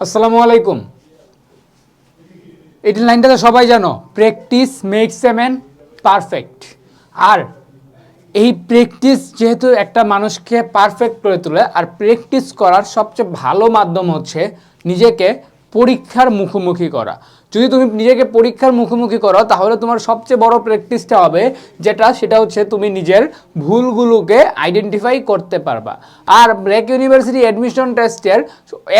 আসসালামু আলাইকুম। এটি লাইনটা তো সবাই জানো practice makes a man perfect আর এই প্র্যাকটিস যেহেতু একটা মানুষকে পারফেক্ট করে তোলে, আর প্র্যাকটিস করার সবচেয়ে ভালো মাধ্যম হচ্ছে নিজেকে পরীক্ষার মুখোমুখি করা। যদি তুমি নিজেকে পরীক্ষার মুখোমুখি করো, তাহলে তোমার সবচেয়ে বড় প্র্যাকটিসটা হবে, যেটা সেটা হচ্ছে তুমি নিজের ভুলগুলোকে আইডেন্টিফাই করতে পারবা। আর ব্র্যাক ইউনিভার্সিটি অ্যাডমিশন টেস্টের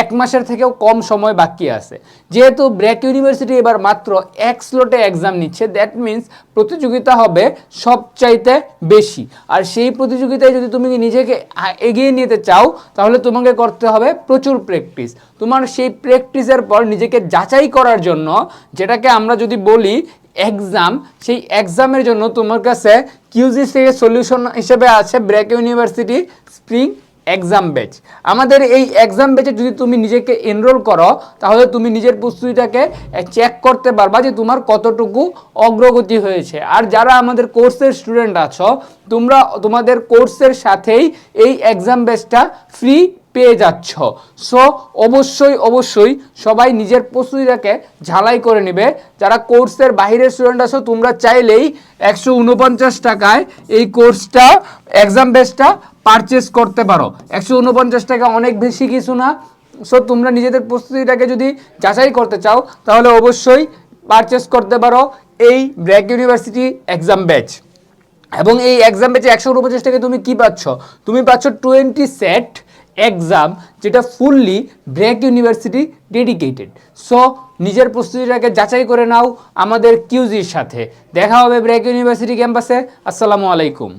এক মাসের থেকেও কম সময় বাকি আছে। যেহেতু ব্র্যাক ইউনিভার্সিটি এবার মাত্র এক স্লোটে এক্সাম নিচ্ছে দ্যাট মিন্স প্রতিযোগিতা হবে সবচাইতে বেশি। আর সেই প্রতিযোগিতায় যদি তুমি নিজেকে এগিয়ে নিতে চাও, তাহলে তোমাকে করতে হবে প্রচুর প্র্যাকটিস তোমার সেই প্র্যাকটিসের পর নিজেকে যাচাই করার জন্য যেটাকে আমরা যদি বলি এক্সাম সেই এক্সামের জন্য তোমার কাছে কিউজি থেকে সলিউশন হিসেবে আছে BRAC university spring exam batch আমাদের এই এক্সাম ব্যাচে যদি তুমি নিজেকে এনরোল করো, তাহলে তুমি নিজের প্রস্তুতিটাকে চেক করতে পারবা যে তোমার কতটুকু অগ্রগতি হয়েছে। আর যারা আমাদের কোর্সের স্টুডেন্ট আছো, তোমরা তোমাদের কোর্সের সাথেই এই এক্সাম ব্যাচটা ফ্রি পেয়ে যাচ্ছ। সো অবশ্যই অবশ্যই সবাই নিজের প্রস্তুতিটাকে ঝালাই করে নেবে। যারা কোর্সের বাইরের স্টুডেন্ট আছো, তোমরা চাইলেই একশো উনপঞ্চাশ টাকায় এই কোর্সটা এক্সাম বেসটা পারচেস করতে পারো। একশো উনপঞ্চাশ টাকা অনেক বেশি কিছু না। সো তোমরা নিজেদের প্রস্তুতিটাকে যদি যাচাই করতে চাও, তাহলে অবশ্যই পারচেস করতে পারো এই ব্র্যাক ইউনিভার্সিটি এক্সাম ব্যাচ এবং এই এক্সাম পেয়েছে একশো উনপঞ্চাশ থেকে তুমি কি পাচ্ছ? তুমি পাচ্ছ টোয়েন্টি সেট এক্সাম যেটা fully BRAC university dedicated so নিজের প্রস্তুতিটাকে যাচাই করে নাও আমাদের কিউজির সাথে। দেখা হবে ব্র্যাক ইউনিভার্সিটি ক্যাম্পাসে আসসালামু আলাইকুম।